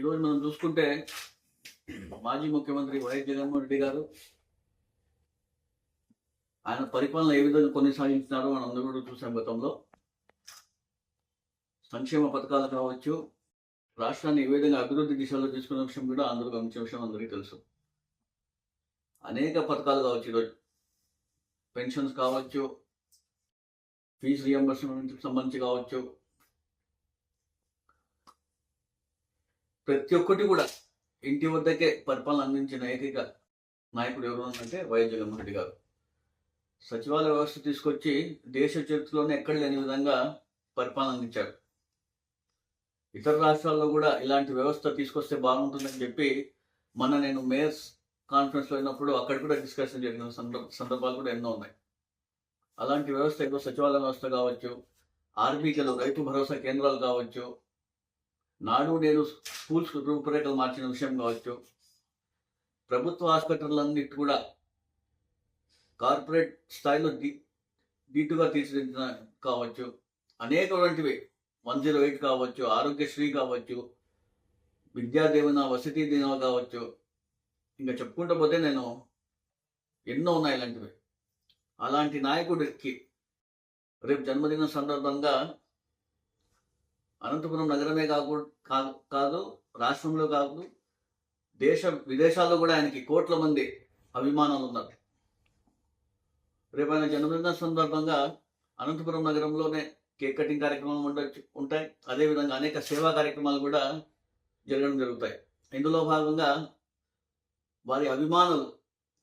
ఈరోజు మనం చూసుకుంటే మాజీ ముఖ్యమంత్రి వైఎస్ జగన్మోహన్ రెడ్డి గారు ఆయన పరిపాలన ఏ విధంగా కొనసాగించినారో మనం అందరూ కూడా చూసాం గతంలో. సంక్షేమ పథకాలు కావచ్చు రాష్ట్రాన్ని ఏ విధంగా అభివృద్ధి దిశలో తీసుకున్న విషయం కూడా అందరూ గమనించిన విషయం అందరికీ తెలుసు. అనేక పథకాలు కావచ్చు ఈరోజు. పెన్షన్స్ కావచ్చు ఫీజు రియంబర్స్మెంట్ సంబంధించి కావచ్చు ప్రతి ఒక్కటి కూడా ఇంటి వద్దకే పరిపాలన అందించిన ఏకైక నాయకుడు ఎవరు అంటే వైఎస్ జగన్మోహన్ రెడ్డి గారు. సచివాలయ వ్యవస్థ తీసుకొచ్చి దేశ చరిత్రలోనే ఎక్కడ లేని విధంగా పరిపాలన అందించారు. ఇతర రాష్ట్రాల్లో కూడా ఇలాంటి వ్యవస్థ తీసుకొస్తే బాగుంటుందని చెప్పి మొన్న నేను మేయర్స్ కాన్ఫరెన్స్లో అయినప్పుడు అక్కడ కూడా డిస్కషన్ జరిగిన సందర్భాలు కూడా ఎన్నో ఉన్నాయి. అలాంటి వ్యవస్థ ఏదో సచివాలయ వ్యవస్థ కావచ్చు ఆర్బీకేలో రైతు భరోసా కేంద్రాలు కావచ్చు నాడు నేను స్కూల్స్ రూపురేఖలు మార్చిన విషయం కావచ్చు. ప్రభుత్వ హాస్పిటల్లన్నిటి కూడా కార్పొరేట్ స్థాయిలో దీ దీటుగా తీర్చిదిద్దిన కావచ్చు. అనేకటువంటివి. వన్ జీరో ఎయిట్ కావచ్చు ఆరోగ్యశ్రీ కావచ్చు విద్యాదీవన వసతి దీవెన కావచ్చు. ఇంకా చెప్పుకుంటూ పోతే నేను ఎన్నో ఉన్నాయి ఇలాంటివి. అలాంటి నాయకుడికి రేపు జన్మదిన సందర్భంగా అనంతపురం నగరమే కాకు కాదు రాష్ట్రంలో కాదు దేశ విదేశాల్లో కూడా ఆయనకి కోట్ల మంది అభిమానులు ఉన్నారు. రేపు ఆయన జన్మదిన సందర్భంగా అనంతపురం నగరంలోనే కేక్ కటింగ్ కార్యక్రమాలు ఉండొచ్చు ఉంటాయి. అదేవిధంగా అనేక సేవా కార్యక్రమాలు కూడా జరగడం జరుగుతాయి. ఇందులో భాగంగా వారి అభిమానులు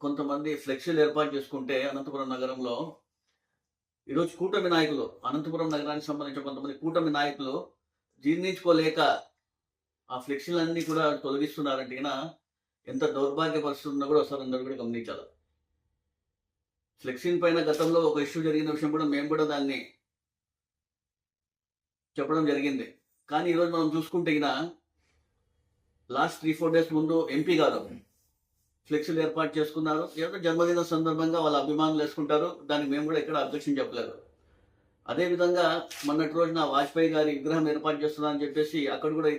కొంతమంది ఫ్లెక్సీలు ఏర్పాటు చేసుకుంటే అనంతపురం నగరంలో ఈరోజు కూటమి నాయకులు అనంతపురం నగరానికి సంబంధించిన కొంతమంది కూటమి నాయకులు జీర్ణించుకోలేక ఆ ఫ్లెక్సీలన్నీ కూడా తొలగిస్తున్నారంటే గిన ఎంత దౌర్భాగ్య పరిస్థితి కూడా ఒకసారి అందరూ కూడా గమనించాలి. ఫ్లెక్సీన్ పైన గతంలో ఒక ఇష్యూ జరిగిన విషయం కూడా మేము కూడా దాన్ని చెప్పడం జరిగింది. కానీ ఈరోజు మనం చూసుకుంటే గిన లాస్ట్ త్రీ ఫోర్ డేస్ ముందు ఎంపీ గారు ఫ్లెక్సీలు ఏర్పాటు చేసుకున్నారు. ఏదో జన్మదిన సందర్భంగా వాళ్ళ అభిమానులు వేసుకుంటారు. దానికి మేము కూడా ఎక్కడ అబ్జెక్షన్ చెప్పలేదు. అదేవిధంగా మొన్నటి రోజున వాజ్పేయి గారి విగ్రహం ఏర్పాటు చేస్తున్నారని చెప్పేసి అక్కడ కూడా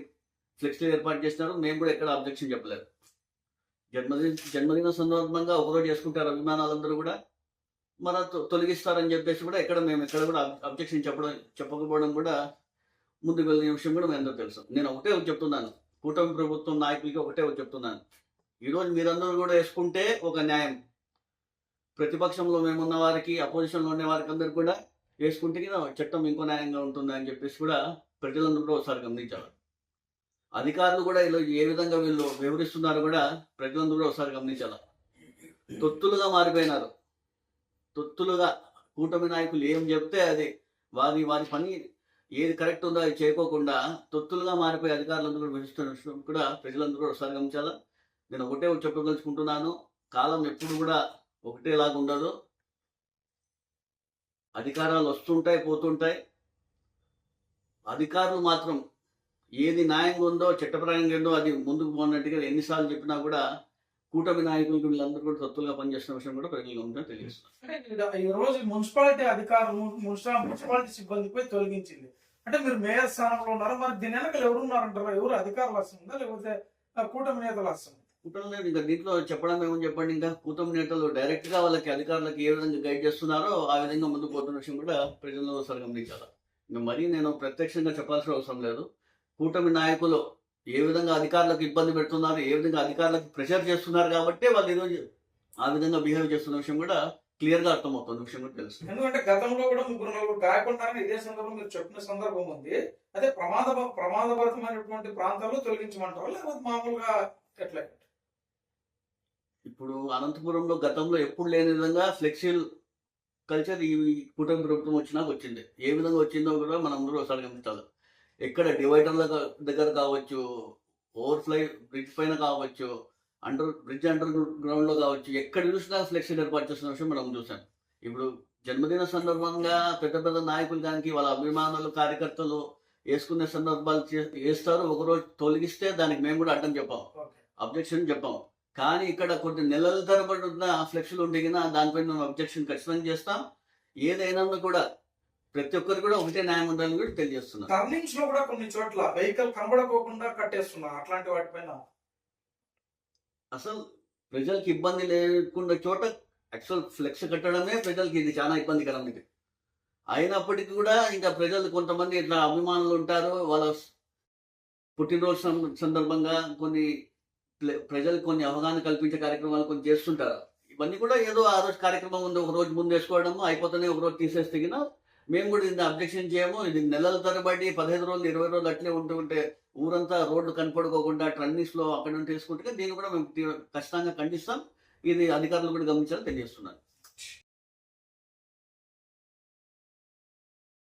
ఫ్లెక్సీలు ఏర్పాటు చేసినారు. మేము కూడా ఎక్కడ అబ్జెక్షన్ చెప్పలేదు. జన్మదిన జన్మదిన సందర్భంగా ఒకరోజు చేసుకుంటారు అభిమానాలందరూ కూడా. మన తొ- తొలగిస్తారని చెప్పేసి కూడా ఎక్కడ మేము ఎక్కడ కూడా అబ్జెక్షన్ చెప్పడం చెప్పకపోవడం కూడా ముందుకు వెళ్ళిన విషయం కూడా మీ అందరూ తెలుసు. నేను ఒకటే ఒకటి చెప్తున్నాను. కూటమి ప్రభుత్వం నాయకులకి ఒకటే ఒకటి చెప్తున్నాను. ఈరోజు మీరందరూ కూడా వేసుకుంటే ఒక న్యాయం. ప్రతిపక్షంలో మేమున్న వారికి అపోజిషన్లో ఉండే వారికి అందరు కూడా వేసుకుంటే కదా చట్టం ఇంకో న్యాయంగా ఉంటుంది అని చెప్పేసి కూడా ప్రజలందరూ కూడా ఒకసారి గమనించాలి. అధికారులు కూడా ఇలా ఏ విధంగా వీళ్ళు వివరిస్తున్నారో కూడా ప్రజలందరూ కూడా ఒకసారి గమనించాలి. తొత్తులుగా మారిపోయినారు. తొత్తులుగా కూటమి నాయకులు ఏం చెప్తే అది వారి వారి పని ఏది కరెక్ట్ ఉందో అది చేయకోకుండా తొత్తులుగా మారిపోయి అధికారులందరూ కూడా వివరిస్తున్న విషయం కూడా ప్రజలందరూ కూడా ఒకసారి గమనించాలా. నేను ఒకటే చెప్పదలుచుకుంటున్నాను. కాలం ఎప్పుడు కూడా ఒకటేలాగా ఉండదు. అధికారాలు వస్తుంటాయి పోతుంటాయి. అధికారులు మాత్రం ఏది న్యాయంగా ఉందో చట్టపరంగా ఉందో అది ముందుకు పోనట్టుగా ఎన్నిసార్లు చెప్పినా కూడా కూటమి నాయకులకు వీళ్ళందరూ కూడా సత్తులుగా పనిచేసిన విషయం కూడా ప్రజలు ఉందని తెలియజేస్తున్నారు. ఈ రోజు మున్సిపాలిటీ అధికారులు మున్సిపా- మున్సిపాలిటీ సిబ్బందిపై తొలగించింది. అంటే మీరు మేయర్ స్థానంలో ఉన్నారు మరి దీని వెనకాల ఎవరు ఉన్నారంటారా? ఎవరు అధికారులు వస్తుందా లేకపోతే కూటమి నేతలు వస్తుంది కూటమి లేదు. ఇంకా దీంట్లో చెప్పడం ఏమని చెప్పండి ఇంకా? కూటమి నేతలు డైరెక్ట్గా వాళ్ళకి అధికారులకు ఏ విధంగా గైడ్ చేస్తున్నారో ఆ విధంగా ముందుకు పోతున్న విషయం కూడా ప్రజల్లో ఒకసారి గమనించాలి. ఇంకా మరీ నేను ప్రత్యక్షంగా చెప్పాల్సిన అవసరం లేదు. కూటమి నాయకులు ఏ విధంగా అధికారులకు ఇబ్బంది పెడుతున్నారు ఏ విధంగా అధికారులకు ప్రెషర్ చేస్తున్నారు కాబట్టి వాళ్ళు ఈరోజు ఆ విధంగా బిహేవ్ చేస్తున్న విషయం కూడా క్లియర్గా అర్థమవుతుంది విషయం కూడా తెలుసు. ఎందుకంటే గతంలో కూడా ముగ్గురు నలుగురు గాయపడ్డారని ఇదే సందర్భం మీరు చెప్పిన సందర్భం ఉంది. అదే ప్రమాద ప్రమాదభరితమైనటువంటి ప్రాంతాల్లో తొలగించమంటారు? లేకపోతే మామూలుగా ఎట్లా? ఇప్పుడు అనంతపురంలో గతంలో ఎప్పుడు లేని విధంగా ఫ్లెక్సిబుల్ కల్చర్ ఈ కూటమి ప్రభుత్వం వచ్చినాక వచ్చింది. ఏ విధంగా వచ్చిందో కూడా మనం అందరూ ఒకసారి గమనించాలి. ఎక్కడ డివైడర్ల దగ్గర కావచ్చు ఓవర్ఫ్లై బ్రిడ్జ్ పైన కావచ్చు అండర్ బ్రిడ్జ్ అండర్ గ్రౌండ్లో కావచ్చు ఎక్కడ చూసినా ఫ్లెక్సీలు ఏర్పాటు చేస్తున్న విషయం మనం చూసాం ఇప్పుడు జన్మదిన సందర్భంగా పెద్ద పెద్ద నాయకులు దానికి వాళ్ళ అభిమానులు కార్యకర్తలు వేసుకునే సందర్భాలు వేస్తారు. ఒకరోజు తొలగిస్తే దానికి మేము కూడా అడ్డం చెప్పాం. అబ్జెక్షన్ చెప్పాం. కానీ ఇక్కడ కొన్ని నెలల తరబడి ఉన్న ఫ్లెక్స్లు ఉంటే కింద దానిపైన మేము అబ్జెక్షన్ ఖచ్చితంగా చేస్తాం. ఏదైనా కూడా ప్రతి ఒక్కరు కూడా ఒకటే న్యాయం ఉండాలని కూడా తెలియజేస్తున్నారు. టర్నింగ్స్లో కూడా కొన్ని చోట్ల వెహికల్ కనబడకోకుండా కట్టేస్తున్నారు. అట్లాంటి వాటిపైన అసలు ప్రజలకు ఇబ్బంది లేకుండా చోట యాక్చువల్ ఫ్లెక్స్ కట్టడమే ప్రజలకి ఇది చాలా ఇబ్బందికరం ఇది. అయినప్పటికీ కూడా ఇంకా ప్రజలు కొంతమంది ఇట్లా అభిమానులు ఉంటారు. వాళ్ళ పుట్టినరోజు సందర్భంగా కొన్ని ప్ల- ప్రజలకు కొన్ని అవగాహన కల్పించే కార్యక్రమాలు కొన్ని చేస్తుంటారు. ఇవన్నీ కూడా ఏదో ఆ రోజు కార్యక్రమం ఉంది ఒక రోజు ముందు వేసుకోవడము అయిపోతేనే ఒక రోజు తీసేసి తిగిన మేము కూడా ఇది అబ్జెక్షన్ చేయము. ఇది నెలల తరబడి పదహైదు రోజులు ఇరవై రోజులు అట్లే ఉంటూ ఉంటే ఊరంతా రోడ్లు కనపడుకోకుండా ట్రన్నిస్లో అక్కడ నుండి తీసుకుంటే దీన్ని కూడా మేము ఖచ్చితంగా ఖండిస్తాం. ఇది అధికారులు కూడా గమనించాలని తెలియజేస్తున్నాను.